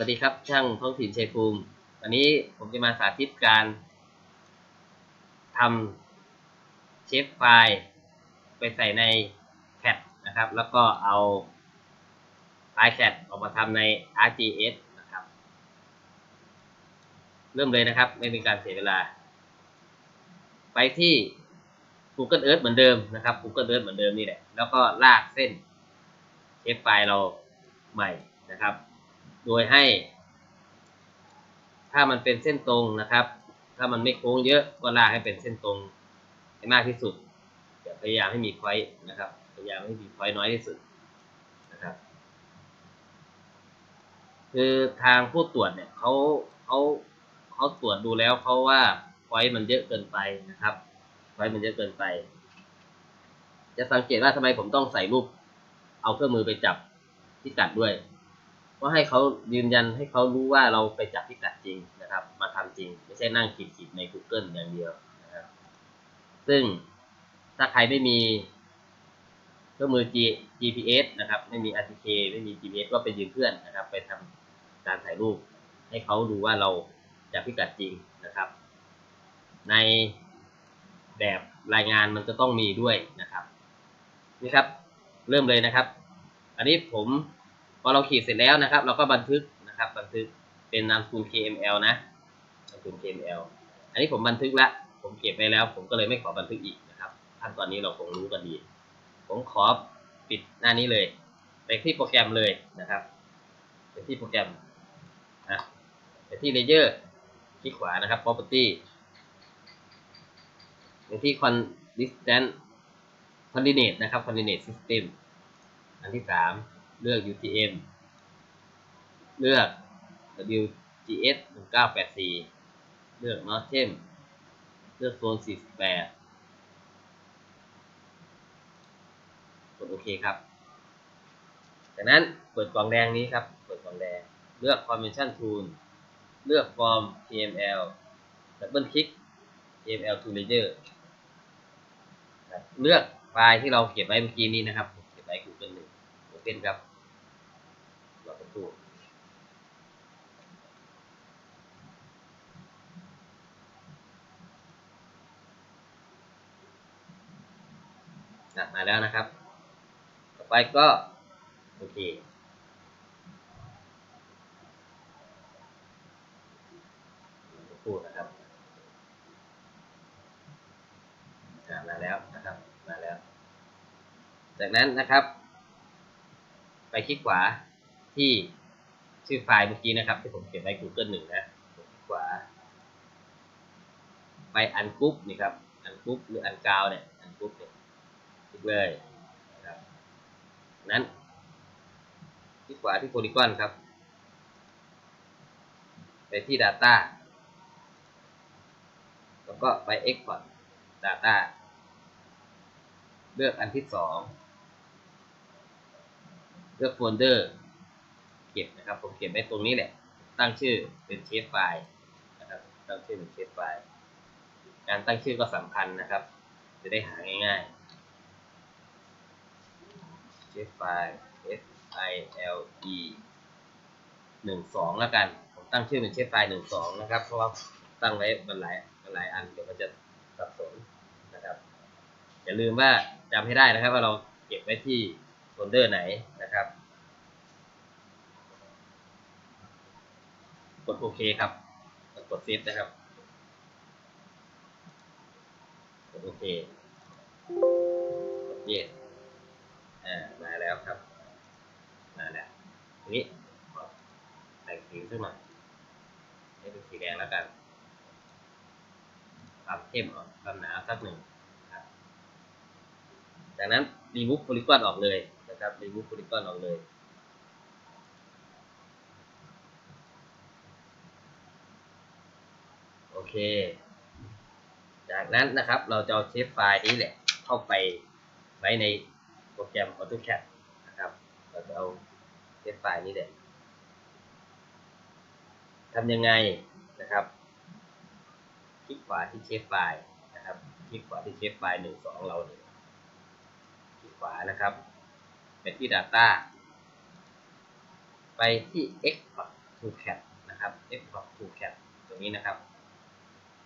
วัสดีครับ ช่างท้องถิ่นชัยภูมิ วันนี้ผมจะมาสาธิตการทำเชฟไฟล์ไปใส่ในแคดนะครับ แล้วก็เอาไฟล์แคดออกมาทำใน RGS นะครับ เริ่มเลยนะครับ ไม่เป็นการเสียเวลา ไปที่ Google Earth เหมือนเดิมนะครับ Google Earth เหมือนเดิมนี่แหละ แล้วก็ลากเส้นเชฟไฟล์เราใหม่นะครับ โดยให้ ถ้ามันเป็นเส้นตรงนะครับ ถ้ามันไม่โค้งเยอะก็ลากให้เป็นเส้นตรงให้มากที่สุดอย่าพยายามให้มีพอยนะครับ พยายามให้มีพอยน้อยที่สุดนะครับ คือทางผู้ตรวจเนี่ยเขาเขาเขาตรวจดูแล้วเขาว่าพอยมันเยอะเกินไปนะครับพอยมันเยอะเกินไป จะสังเกตว่าทำไมผมต้องใส่รูปเอาเครื่องมือไปจับที่กัดด้วย ก็ให้เขายืนยันให้เขารู้ว่าเราไปจับพิกัดจริงนะครับ มาทำจริง ไม่ใช่นั่งขีดๆใน Google อย่างเดียวนะครับ ซึ่งถ้าใครไม่มีเครื่องมือ G GPS นะครับ ไม่มี RTK ไม่มี GPS ก็ไปยืมเพื่อนนะครับ ไปทำการถ่ายรูป ให้เขาดูว่าเราจับพิกัดจริงนะครับ ในแบบรายงานมันจะต้องมีด้วยนะครับ นี่ครับ เริ่มเลยนะครับ อันนี้ผม อเราเขีดเสร็จแล้วนะครับ เราก็บันทึกนะครับบันทึกเป็นนามสกุล KML นะนามสกุล KML อันนี้ผมบันทึกแล้วผมเก็บไปแล้ว ผมก็เลยไม่ขอบันทึกอีกนะครับขั้นตอนนี้เราคงรู้กันดี ผมขอปิดหน้านี้เลย ไปที่โปรแกรมเลยนะครับไปที่โปรแกรมนะไปที่ Layer คลิกขวานะครับ Property ไปที่ Consistent Coordinate นะครับ Coordinate System อันที่สาม เลือก UTM เลือก WGS 1984 เลือก Northern เลือกโซน 48 กดโอเคครับ จากนั้นเปิดกล่องแดงนี้ครับ เปิดกล่องแดง เลือก Convention Tool เลือก Form TML ดับเบิลคลิก TML to Layer เลือกไฟล์ที่เราเก็บไว้เมื่อกี้นี้นะครับ เก็บไว้ Google หนึ่งโอเพนครับรอสักครู่ อะมาแล้วนะครับ ต่อไปก็ โอเคสักครู่นะครับมาแล้วนะครับ มาแล้ว จากนั้นนะครับ ไปคลิกขวาที่ชื่อไฟล์เมื่อกี้นะครับ ที่ผมเขียนไว้ Google หนึ่งนะคลิกขวา ไปอันกรุ๊ปนี่ครับ อันกรุ๊ปหรืออันกาวเนี่ย อันกรุ๊ปเนี่ย กเลยนะครับนั้นคลิกขวาที่โพลีกอนครับ ไปที่ Data แล้วก็ไป Export Data เลือกอันที่สองเลือกโฟลเดอร์ เก็บนะครับ ผมเก็บไว้ตรงนี้แหละ ตั้งชื่อเป็นเชฟไฟล์นะครับตั้งชื่อเป็นเชฟไฟล์ การตั้งชื่อก็สำคัญนะครับ จะได้หาง่ายๆ ชฟไฟล์ F I L E หนึ่งสองแล้วกัน ผมตั้งชื่อเป็นเชฟไฟล์หนึ่งสองนะครับ เพราะว่าตั้งไว้มันหลายมันหลายอันเดี๋ยวมันจะสับสนนะครับ อย่าลืมว่าจำให้ได้นะครับ ว่าเราเก็บไว้ที่โฟลเดอร์ไหนนะครับ กดโอเคครับ กดเซฟนะครับ กดโอเคกดเยส อ่ามาแล้วครับ มาแล้วทีนี้แต่งสีขึ้นมาให้เป็นสีแดงแล้วกันปรับเข้มออกความหนาสักหนึ่งครับจากนั้น remove polygon ออกเลยนะครับ remove polygon ออกเลยโอเค จากนั้นนะครับเราจะเอาเชฟไฟล์นี้แหละเข้าไปไว้ใน โปรแกรม AutoCAD นะครับ เราจะเอาเชฟไฟล์นี้แหละทำยังไงนะครับ คลิกขวาที่เชฟไฟล์นะครับ คลิกขวาที่เชฟไฟล์หนึ่งสองเราเนี่ยคลิกขวานะครับ ไปที่ Data ไปที่ Export to cat นะครับ export to cat ตรงนี้นะครับ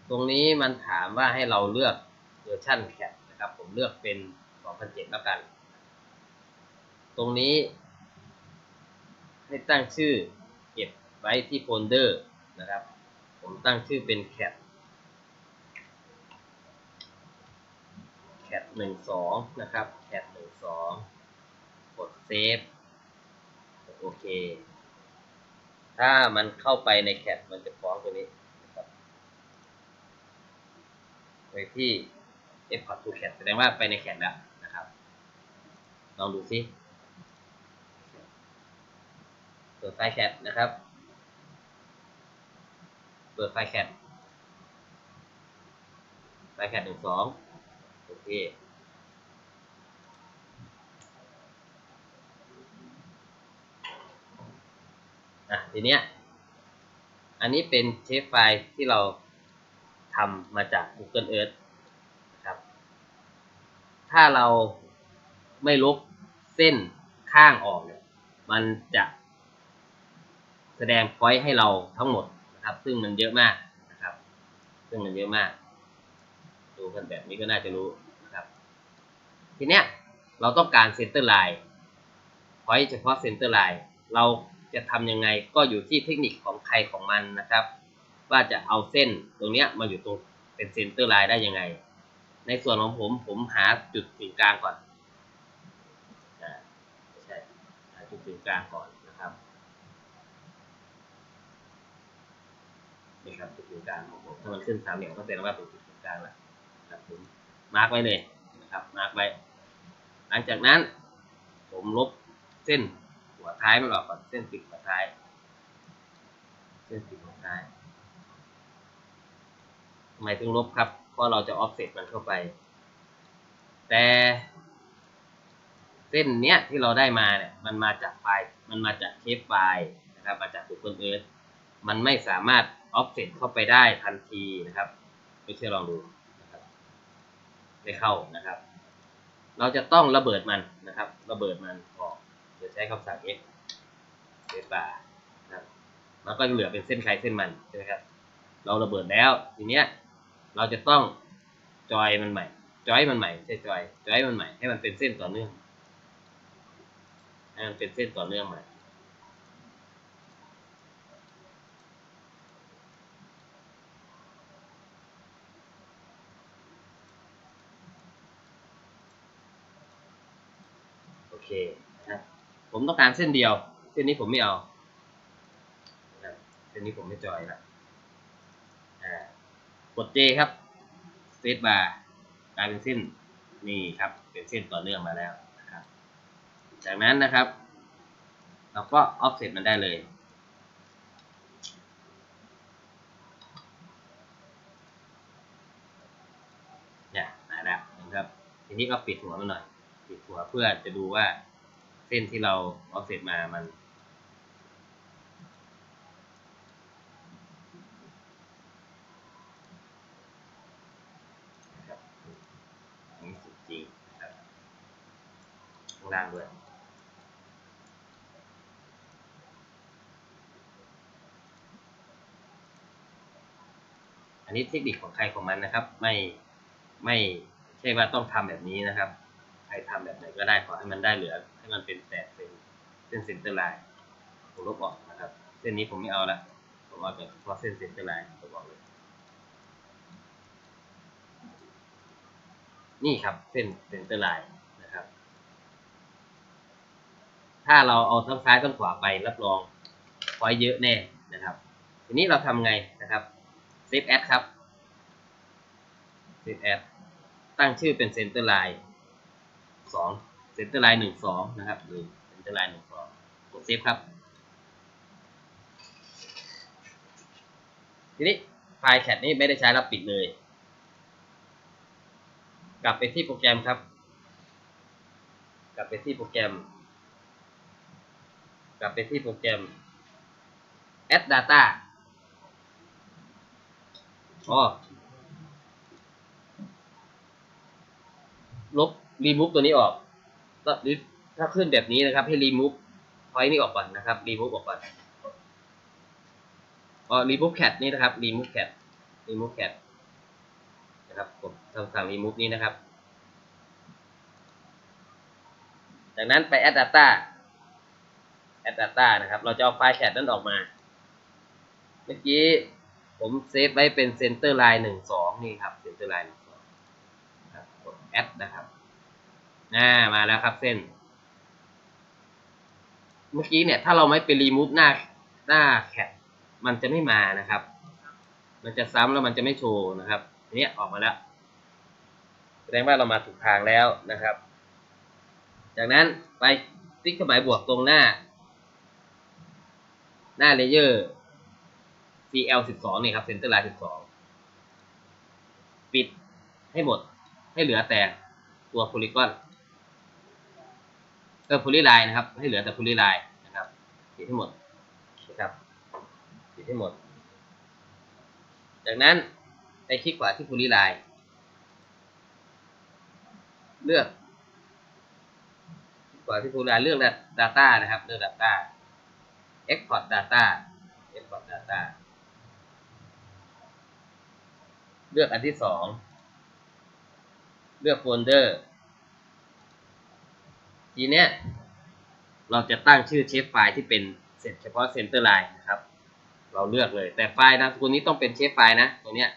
ตรงนี้มันถามว่าให้เราเลือกเวอร์ชัน cat นะครับ ผมเลือกเป็น 2007 แล้วกัน ตรงนี้ ให้ตั้งชื่อเก็บไว้ที่โฟลเดอร์นะครับ ผมตั้งชื่อเป็น cat cat หนึ่งสองนะครับ cat หนึ่งสองกดเซฟโอเค ถ้ามันเข้าไปใน cat มันจะฟ้องตัวนี้นะครับไปที่ export to cat แสดงว่าไปใน cat แล้วนะครับ ลองดูซิ เปิดไฟล์ cat นะครับ เปิดไฟล์ cat ไฟล์ cat หนึ่งสองโอเคอะทีเนี้ย อันนี้เป็นเชฟไฟล์ที่เราทำมาจาก Google Earth นะครับ ถ้าเราไม่ลบเส้นข้างออกเนี่ยมันจะ สดงพอยต์ให้เราทั้งหมดนะครับ ซึ่งมันเยอะมากนะครับ ซึ่งมันเยอะมาก ดูกันแบบนี้ก็น่าจะรู้นะครับ ทีเนี้ยเราต้องการเซนเตอร์ไลน์พอยต์เฉพาะเซนเตอร์ไลน์เราจะทำยังไงก็อยู่ที่เทคนิคของใครของมันนะครับ ว่าจะเอาเส้นตรงเนี้ยมาอยู่ตรงเป็นเซนเตอร์ไลน์ได้ยังไง ในส่วนของผมผมหาจุดศูนย์กลางก่อนอ่าไม่ใช่หาจุดศูนย์กลางก่อน นะครับนี่ครับจุดศูนย์กลางของผมถ้ามันขึ้นสามเหลี่ยมก็แสดงว่าเป็นจุดศูนย์กลางแล้วนะครับผมมาร์กไว้เลยนะครับมาร์กไว้ หลังจากนั้น ผมลบเส้นหัวท้ายมันออกก่อนเส้นติดหัวท้าย เส้นติดหัวท้ายทำไมถึงลบครับเพราะเราจะออฟเซตมันเข้าไป แต่เส้นเนี้ยที่เราได้มาเนี่ยมันมาจากไฟล์มันมาจากเทปไฟล์นะครับมาจาก Google Earth มันไม่สามารถ ออฟเซตเข้าไปได้ทันทีนะครับไม่เชื่อลองดูนะครับไม่เข้านะครับ เราจะต้องระเบิดมันนะครับ ระเบิดมันออกโดยใช้คำสั่ง x เซบาร์นะครับมันก็เหลือเป็นเส้นใครเส้นมันใช่ไหมครับ เราระเบิดแล้วทีเนี้ยเราจะต้องจอยมันใหม่จอยมันใหม่ใช่จอยจอยมันใหม่ให้มันเป็นเส้นต่อเนื่องให้มันเป็นเส้นต่อเนื่องใหม่ โอเคนะครับ ผมต้องการเส้นเดียว เส้นนี้ผมไม่เอาเส้นนี้ผมไม่จอยละกด J ครับสเปซบาร์กลายเป็นเส้นนี่ครับเป็นเส้นต่อเนื่องมาแล้วนะครับจากนั้นนะครับ เราก็ offset มันได้เลยเนี่ยมาแล้วนะครับ ทีนี้ก็ปิดหัวมันหน่อย ปิดหัวเพื่อจะดูว่า ส้นที่เรา offset มามันนะครับอันนี้สุดจริงครับข้างล่างด้วยอันนี้เทคนิคของใครของมันนะครับ ไม่ไม่ใช่ว่าต้องทำแบบนี้นะครับ ใครทำแบบไหนก็ได้ขอให้มันได้เหลือ ให้มันเป็นแปดเซนเส้นเซนเตอร์ไลน์ผมลบออกนะครับ เส้นนี้ผมไม่เอาละผมเอาแต่เฉพาะเส้นเซนเตอร์ไลน์ผมบอกเลย นี่ครับเส้นเซนเตอร์ไลน์นะครับ ถ้าเราเอาทั้งซ้ายทั้งขวาไปรับรองพอยเยอะแน่นะครับ ทีนี้เราทำไงนะครับเซฟแอดครับเซฟแอดตั้งชื่อเป็นเซนเตอร์ไลน์สอง เซนเตอร์ไลน์หนึ่งสองนะครับหรือเซนเตอร์ไลน์หนึ่งสองกดเซฟครับ ทีนี้ไฟล์แคทนี้ไม่ได้ใช้แล้วปิดเลย กลับไปที่โปรแกรมครับ กลับไปที่โปรแกรม กลับไปที่โปรแกรม add data อ๋อลบ remove ตัวนี้ออก ก็ถ้าขึ้นแบบนี้นะครับ ให้ remove point นี้ออกก่อนนะครับ remove ออกก่อนอ๋อ remove cat นี่นะครับ remove cat remove cat นะครับผมคำสั่ง remove นี้นะครับ จากนั้นไป add data add data นะครับ เราจะเอาไฟล์ cat นั้นออกมา เมื่อกี้ผมเซฟไว้เป็น center line หนึ่งสองนี่ครับ center line หนึ่งสองครับกด add นะครับ่ามาแล้วครับเส้น เมื่อกี้เนี่ยถ้าเราไม่ไป remove หน้าหน้า cat มันจะไม่มานะครับ มันจะซ้ำแล้วมันจะไม่โชว์นะครับทีนี้ออกมาแล้วแสดงว่าเรามาถูกทางแล้วนะครับ จากนั้นไปติ๊กเครื่องหมายบวกตรงหน้า หน้าเลเยอร์ CL 12 นี่ครับ Center Line 12 ปิดให้หมดให้เหลือแต่ตัวโพลีกอน เออโพลีไลน์นะครับ ให้เหลือแต่โพลีไลน์นะครับปิดให้หมดนะครับปิดให้หมด จากนั้นไปคลิกขวาที่โพลีไลน์เลือกกว่าที่ครูรานเรื่อง Data นะครับเรื่อง Data Export Data Export Data เลือกอันที่สอง เลือกโฟลเดอร์ ทีเนี้ยเราจะตั้งชื่อเชฟไฟล์ที่เป็นเสร็จเฉพาะ Center Line นะครับ เราเลือกเลย แต่ไฟล์นามสกุลนี้ต้องเป็นเชฟไฟล์นะ ตัวเนี้ย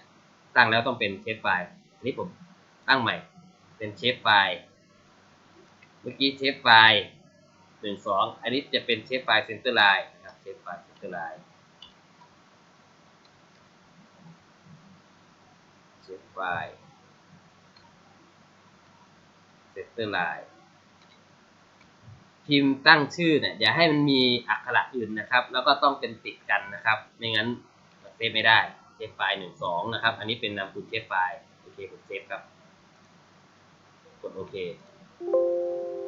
ตั้งแล้วต้องเป็นเชฟไฟล์นี้ผมตั้งใหม่ เป็นเชฟไฟล์ เมื่อกี้เชฟไฟล์หนึ่งสองอันนี้จะเป็นเชฟไฟล์เซนเตอร์ไลน์นะครับเชฟไฟล์เซนเตอร์ไลน์เชฟไฟล์เซนเตอร์ไลน์ พิมพ์ตั้งชื่อเนี่ยอย่าให้มันมีอักขระอื่นนะครับ แล้วก็ต้องเป็นติดกันนะครับ ไม่งั้นเซฟไม่ได้เชฟไฟล์หนึ่งสองนะครับ อันนี้เป็นนามสกุลเชฟไฟล์โอเคผมเซฟครับ กดโอเค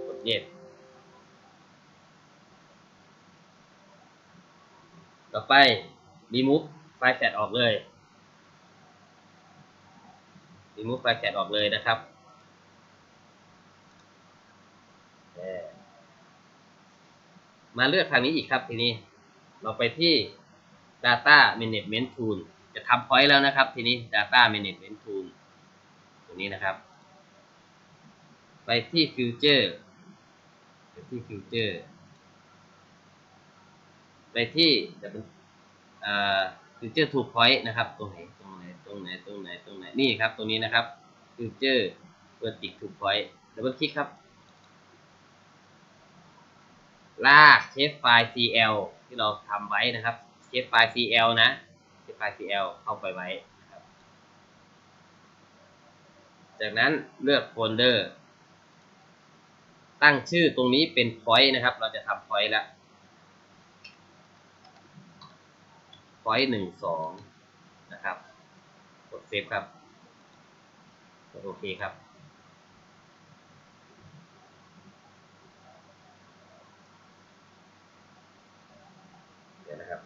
กดเย็ดต่อไป remove ไฟล์แชทออกเลย remove ไฟล์แชทออกเลยนะครับเอ่อ มาเลือกทางนี้อีกครับทีนี้ เราไปที่ data management tool จะทำ point แล้วนะครับ ทีนี้ data management tool ตรงนี้นะครับ ไปที่ future ไปที่ future ไปที่จะเป็นเอ่อ future two point นะครับตรงไหนตรงไหนตรงไหนตรงไหนตรงไหนนี่ครับตรงนี้นะครับ future vertic two point ดับเบิลคลิกครับ ลากเชฟไฟล์ cl ที่เราทำไว้นะครับเชฟไฟล์ cl นะเชฟไฟล์ cl เข้าไปไว้นะครับ จากนั้นเลือกโฟลเดอร์ ตั้งชื่อตรงนี้เป็น point นะครับ เราจะทำ point ละ point หนึ่งสองนะครับ กดเซฟครับกดโอเคครับ เดี๋ยวนะครับ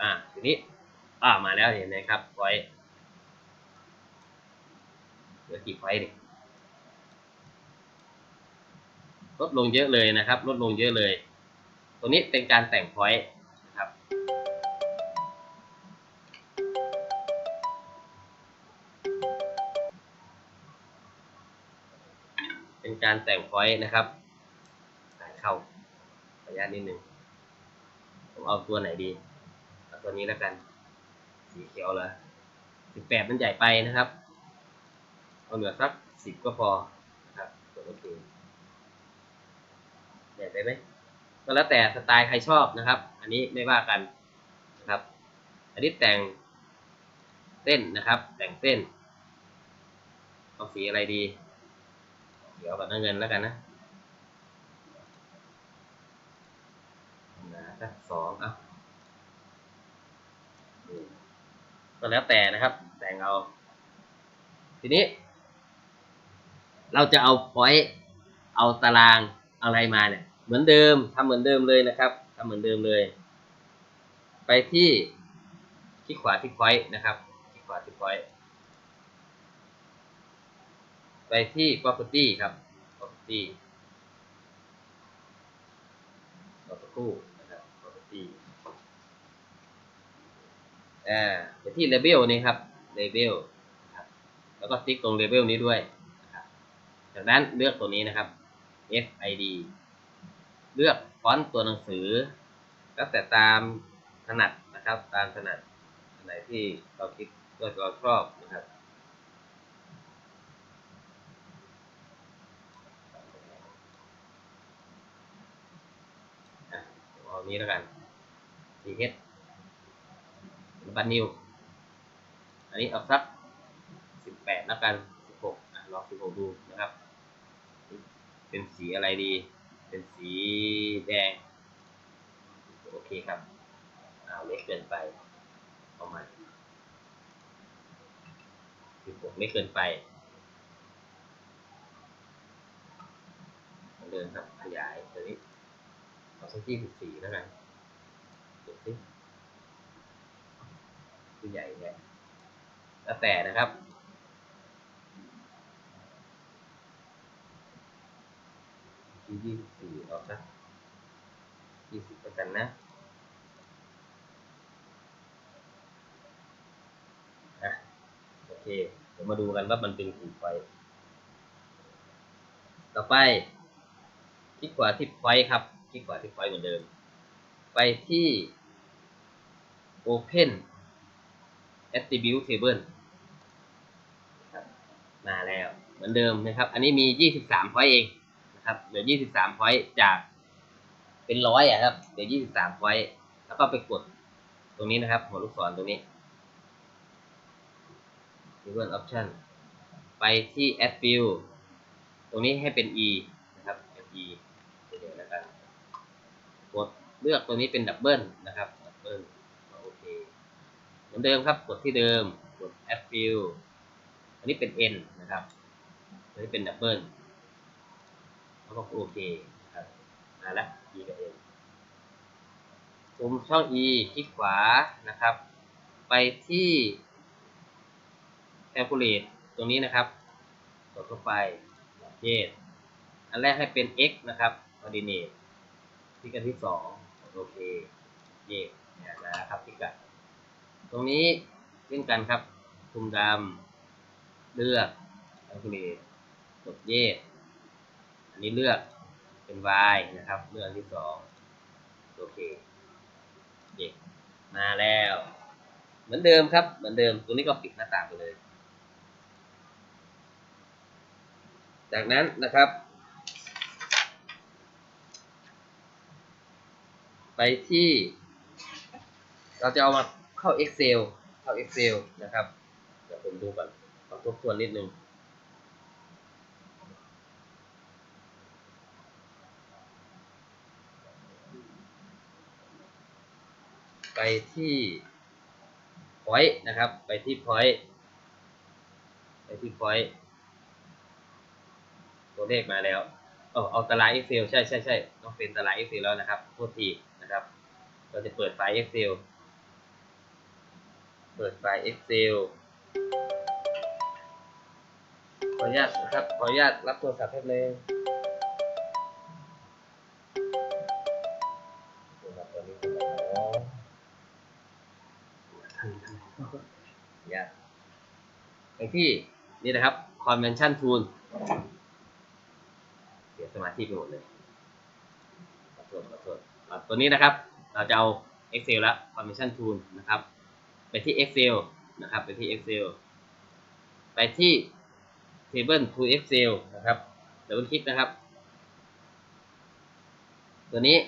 อ่า ทีนี้อ่ามาแล้วเห็นไหมครับ point เหลือกี่ไฟล์ดิลดลงเยอะเลยนะครับ ลดลงเยอะเลยตรงนี้เป็นการแต่งพอยต์นะครับ เป็นการแต่งพอยต์นะครับถ่ายเข้าขออนุญาตนิดนึงผมเอาตัวไหนดี ตัวนี้แล้วกัน สีเขียวเหรอสิบแปดมันใหญ่ไปนะครับเอาเหลือสักสิบก็พอนะครับกดโอเคใหญ่ไปไหมก็แล้วแต่สไตล์ใครชอบนะครับ อันนี้ไม่ว่ากันนะครับ อันนี้แต่งเส้นนะครับ แต่งเส้นเอาสีอะไรดี เดี๋ยวกับน้ำเงินแล้วกันนะนะสักสองเอา ก็แล้วแต่นะครับ แต่งเอา ทีนี้ เราจะเอาพอยต์เอาตารางอะไรมาเนี่ย เหมือนเดิมทำเหมือนเดิมเลยนะครับทำเหมือนเดิมเลย ไปที่คลิกขวาที่พอยต์นะครับคลิกขวาที่พอยต์ไปที่ property ครับ property property รู่นะครับ property อ่าไปที่ label นี่ครับ label ครับแล้วก็ติ๊กตรง label นี้ด้วยนะครับจากนั้นเลือกตัวนี้นะครับ FID เลือกฟอนต์ตัวหนังสือ แล้วแต่ตามถนัดนะครับ ตามถนัดอันไหนที่เราคิดว่าเราชอบนะครับอะเอานี้แล้วกัน ch บันนิว อันนี้เอาสักสิบแปดแล้วกันสิบหกลองสิบหกดูนะครับ เป็นสีอะไรดี เป็นสีแดง โอเคครับเอาเล็กเกินไปเอามาสิบหกเล็กเกินไปเดินครับขยายตัวนี้เอาสักยี่สิบสี่แล้วกันดูสิ คือใหญ่ไงแล้วแต่นะครับยี่สิบสี่ออกนะยี่สิบประกันนะอะโอเค เดี๋ยวมาดูกันว่ามันเป็นกี่ไฟ ต่อไป คลิกขวาที่ไฟครับ คลิกขวาที่ไฟเหมือนเดิม ไปที่ Open Attribute Table ครับมาแล้วเหมือนเดิมนะครับ อันนี้มี 23ไฟเองนะครับเหลือ 23ไฟจากเป็นร้อยอะครับเหลือ 23ไฟแล้วก็ไปกดตรงนี้นะครับ หัวลูกศรตรงนี้ Table Option ไปที่ Add Field ตรงนี้ให้เป็น E นะครับ E เดี๋ยวนะครับกดเลือกตัวนี้เป็นดับเบิลนะครับดับเบิลโอเค เห มือนเดิมครับ กดที่เดิม กด Add Field อันนี้เป็น N นะครับ อันนี้เป็นดับเบิลแล้วก็โอเคนะครับมาละ E กับ N ปุ่มช่อง E คลิกขวานะครับ ไปที่ Calculate ตรงนี้นะครับ กดเข้าไปเจดอันแรกให้เป็น x นะครับ coordinate พิกัดที่สองโอเคเย่เนี่ยนะครับพิกัด ตรงนี้เช่นกันครับคุมดำเลือก calculate กดเย่อันนี้เลือกเป็น y นะครับ เลือกที่สองโอเคเย่มาแล้ว เหมือนเดิมครับ เหมือนเดิมตัวนี้ก็ปิดหน้าต่างไปเลย จากนั้นนะครับ ไปที่ เราจะเอามา เข้า Excel เข้า Excel นะครับ เดี๋ยวผมดูก่อนขอทบทวนนิดนึงไปที่ Point นะครับ ไปที่ Point ไปที่ Point ตัวเลขมาแล้วเอาเอาตาราง Excel ใช่ใช่ใช่ต้องเป็นตาราง Excel แล้วนะครับโทษทีนะครับ เราจะเปิดไฟล์ Excel เปิดไฟล์ Excel ขออนุญาตนะครับ ขออนุญาตรับโทรศัพท์แป๊บนึงโทรศัพท์ตัวนี้เป็นอะไออนุญาตอย่างที่นี่นะครับ Convention Tool เสียสมาธิไปหมดเลยขอโทษขอโทษตัวนี้นะครับ เราจะเอา Excel แล้ว Convention Tool นะครับ ที่ Excel นะครับ ไปที่ Excel ไปที่ Table to Excel นะครับเดี๋ยวคลิกนะครับ ตัวนี้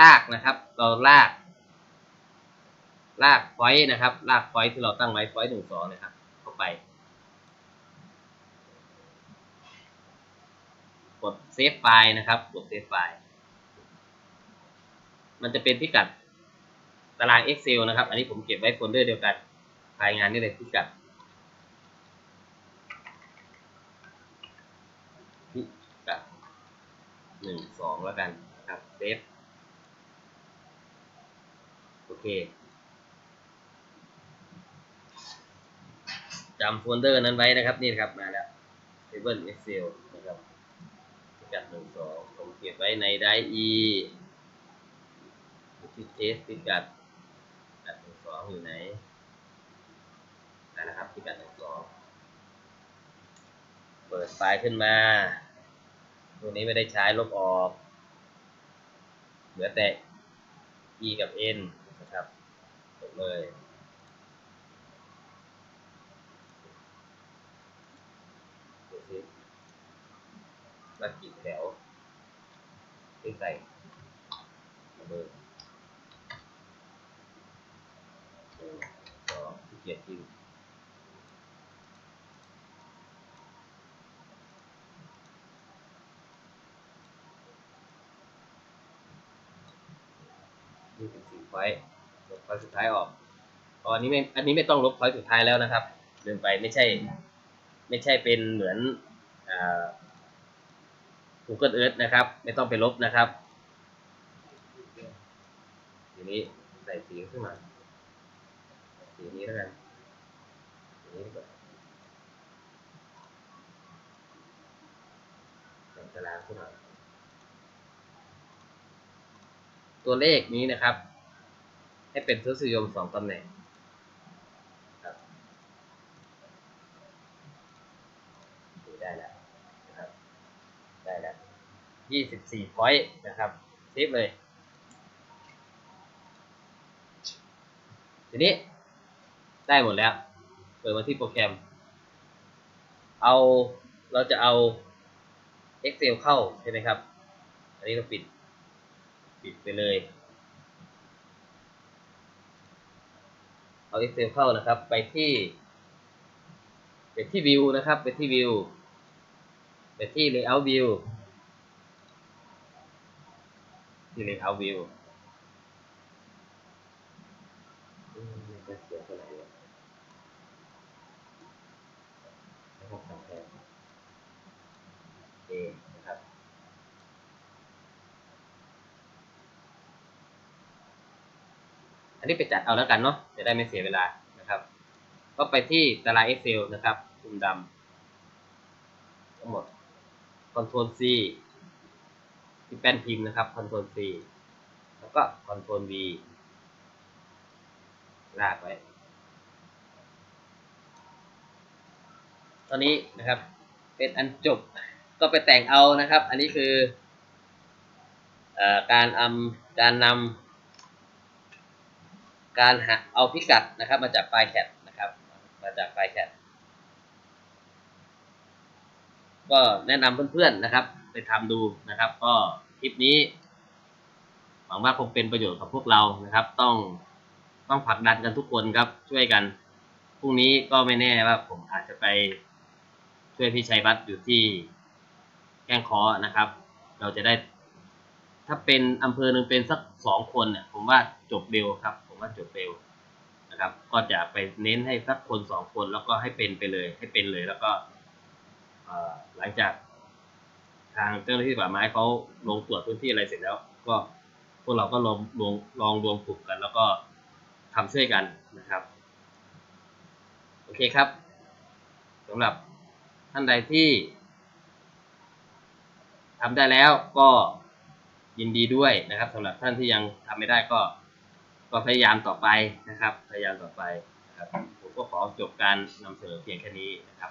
ลากนะครับ เราลาก ลากไฟนะครับ ลากไฟที่เราตั้งไว้ไฟหนึ่งสองนะครับ เข้าไป กดเซฟไฟล์นะครับ กดเซฟไฟล์ มันจะเป็นพิกัดตาราง Excel นะครับ อันนี้ผมเก็บไว้โฟลเดอร์เดียวกัน รายงานนี่เลยพิกัด พิกัดหนึ่งสองแล้วกันนะครับเซฟโอเคจำโฟลเดอร์นั้นไว้นะครับ นี่ครับมาแล้ว Table Excel นะครับพิกัดหนึ่งสองผมเก็บไว้ในไดอี ที่เทสพิกัดพิกัดหนึ่งสองอยู่ไหนนั่นนะครับพิกัดหนึ่งสองเปิดไฟล์ขึ้นมาตัวนี้ไม่ได้ใช้ลบออก เหลือแต่ e กับ n นะครับจบเลยดูสิว่ากี่แถวที่ใส่ระเบิดหนึ่งสองที่เกียรจริงยี่สิบสี่ไฟลบไฟสุดท้ายออกอ๋อันนี้ไม่ อันนี้ไม่ต้องลบไฟสุดท้ายแล้วนะครับลืมไปไม่ใช่ ไม่ใช่เป็นเหมือนอ่า Google Earth นะครับ ไม่ต้องไปลบนะครับ ทีนี้ใส่สีขึ้นมา สีนี้แล้วกันสีนี้ดีกว่าใส่ตารางขึ้นมาตัวเลขนี้นะครับ ให้เป็นทศนิยมสองตำแหน่งได้แล้วนะครับ ได้แล้วยี่สิบสี่พอยต์นะครับเซฟเลย ทีนี้ ได้หมดแล้ว เปิดมาที่โปรแกรม เอาเราจะเอา Excel เข้าใช่ไหมครับ อันนี้เราปิด ปิดไปเลย เอา Excel เข้านะครับ ไปที่ ไปที่ View นะครับ ไปที่ View ไปที่ Layout View ที่ Layout View อืมจะเสียเท่าไหร่เนี่ยหกสามแปด เอนะครับอันนี้ไปจัดเอาแล้วกันเนาะจะได้ไม่เสียเวลานะครับ ก็ไปที่ตาราง Excel นะครับปุ่มดำทั้งหมด Ctrl C ที่แป้นพิมพ์นะครับ Ctrl C แล้วก็ Ctrl V ลากไว้ ตอนนี้นะครับ เป็นอันจบ ก็ไปแต่งเอานะครับ อันนี้คืออการอำการนำการหาเอาพิกัดนะครับ มาจากไฟล์แคทนะครับ มาจากไฟล์แคทก็แนะนำเพื่อนๆนะครับ ไปทำดูนะครับ ก็คลิปนี้หวังว่าคงเป็นประโยชน์กับพวกเรานะครับ ต้องต้องผลักดันกันทุกคนครับช่วยกันพรุ่งนี้ก็ไม่แน่ว่าผมอาจจะไปช่วยพี่ชัยวัฒน์อยู่ที่ แก้งเคอนะครับ เราจะได้ ถ้าเป็นอำเภอหนึ่งเป็นสักสองคนเนี่ยผมว่าจบเร็วครับ ผมว่าจบเร็วนะครับ ก็จะไปเน้นให้สักคนสองคนแล้วก็ให้เป็นไปเลย ให้เป็นเลยแล้วก็หลังจากทางเจ้าหน้าที่ป่าไม้เขาลงตรวจพื้นที่อะไรเสร็จแล้ว ก็พวกเราก็ลองลองลองรวมกลุ่มกัน แล้วก็ทำช่วยกันนะครับ โอเคครับสำหรับท่านใดที่ ทำได้แล้วก็ยินดีด้วยนะครับสำหรับท่านที่ยังทำไม่ได้ก็ ก็พยายามต่อไปนะครับ พยายามต่อไปนะครับผมก็ขอจบการนำเสนอเพียงแค่นี้นะครับ